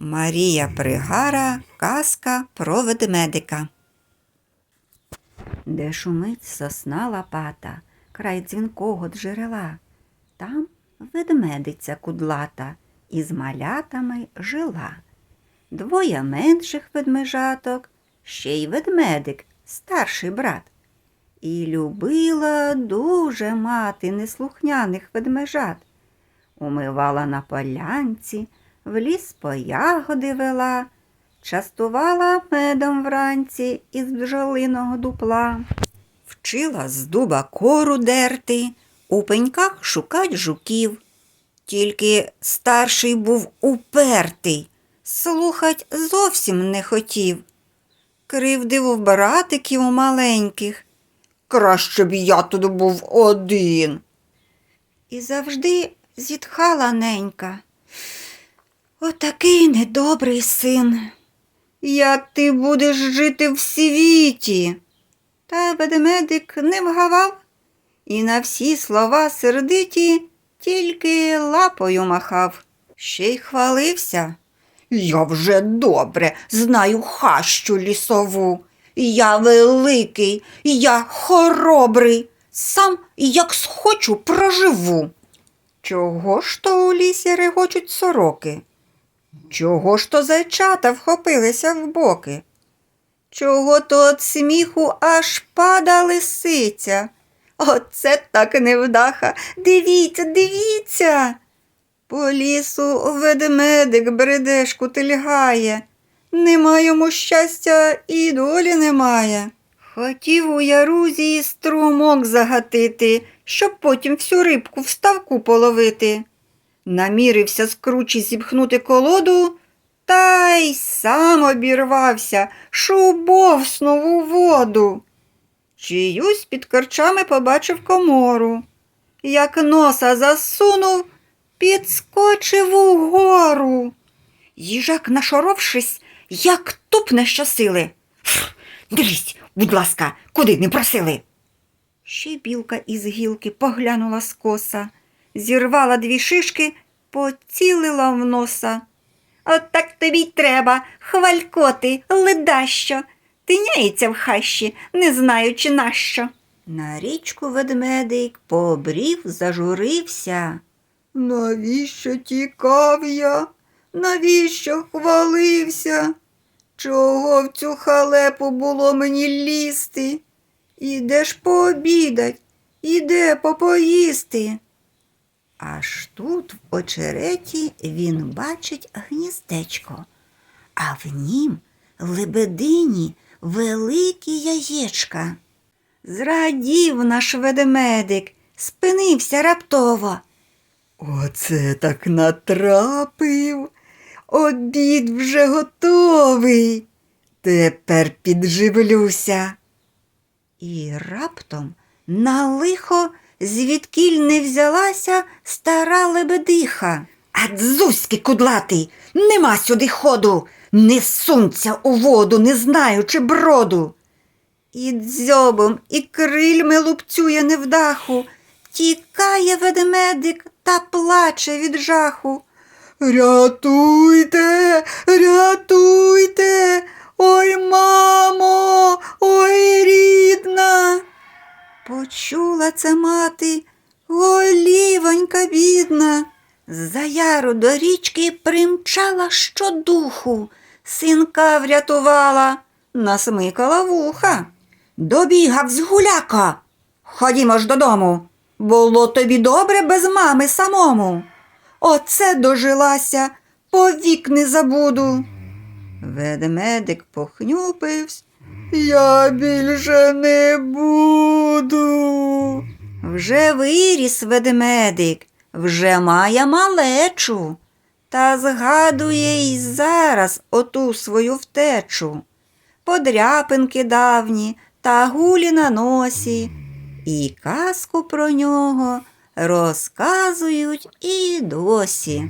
Марія Пригара, казка про ведмедика. Де шумить сосна лопата, край дзвінкого джерела. Там ведмедиця кудлата із малятами жила. Двоє менших ведмежаток, ще й ведмедик, старший брат. І любила дуже мати неслухняних ведмежат. Умивала на полянці, в ліс по ягоди вела, частувала медом вранці із бджолиного дупла, вчила з дуба кору дерти, у пеньках шукать жуків. Тільки старший був упертий, слухать зовсім не хотів. Кривдив братиків маленьких. Краще б я тут був один. І завжди зітхала ненька. Отакий недобрий син. Як ти будеш жити в світі? Та ведмедик не вгавав і на всі слова сердиті тільки лапою махав. Ще й хвалився. Я вже добре знаю хащу лісову. Я великий, я хоробрий, сам як схочу проживу. Чого ж то у лісі регочуть сороки? Чого ж то зайчата вхопилися в боки? Чого то от сміху аж пада лисиця? Оце так невдаха. Дивіться, дивіться. По лісу ведмедик бредешку тильгає. Нема йому щастя і долі немає. Хотів у ярузі струмок загатити, щоб потім всю рибку в ставку половити. Намірився з кручі зіпхнути колоду, та й сам обірвався, шубовснув у воду. Чиюсь під корчами побачив комору. Як носа засунув, підскочив угору. Їжак, нашоровшись, як тупне щосили. «Фр, будь ласка, куди не просили. Ще білка із гілки поглянула скоса, зірвала дві шишки, поцілила в носа. От так тобі й треба, хвалькоти, ледащо, тиняється в хащі, не знаючи нащо. На річку ведмедик побрів, зажурився. Навіщо тікав я? Навіщо хвалився? Чого в цю халепу було мені лізти? Іде ж пообідать, іде попоїсти. Аж тут в очереті він бачить гніздечко, а в нім лебедині великі яєчка. Зрадів наш ведмедик, спинився раптово. Оце так натрапив. Обід вже готовий. Тепер підживлюся. І раптом на лихо звідкіль не взялася стара лебедиха. А дзузьки кудлатий, нема сюди ходу, не сунься у воду, не знаючи броду. І дзьобом, і крильми лупцює невдаху, тікає ведмедик та плаче від жаху. Рятуйте, рятуйте, ой, мамо, ой, рідна. Почула це мати, ой, лівонька бідна. За яру до річки примчала щодуху, синка врятувала, насмикала вуха. Добігав з гуляка. Ходімо ж додому. Було тобі добре без мами самому. Оце дожилася, повік не забуду. Ведмедик похнюпився. Я більше не буду. Вже виріс ведмедик, вже має малечу, та згадує й зараз оту свою втечу. Подряпинки давні та гулі на носі, і казку про нього розказують і досі.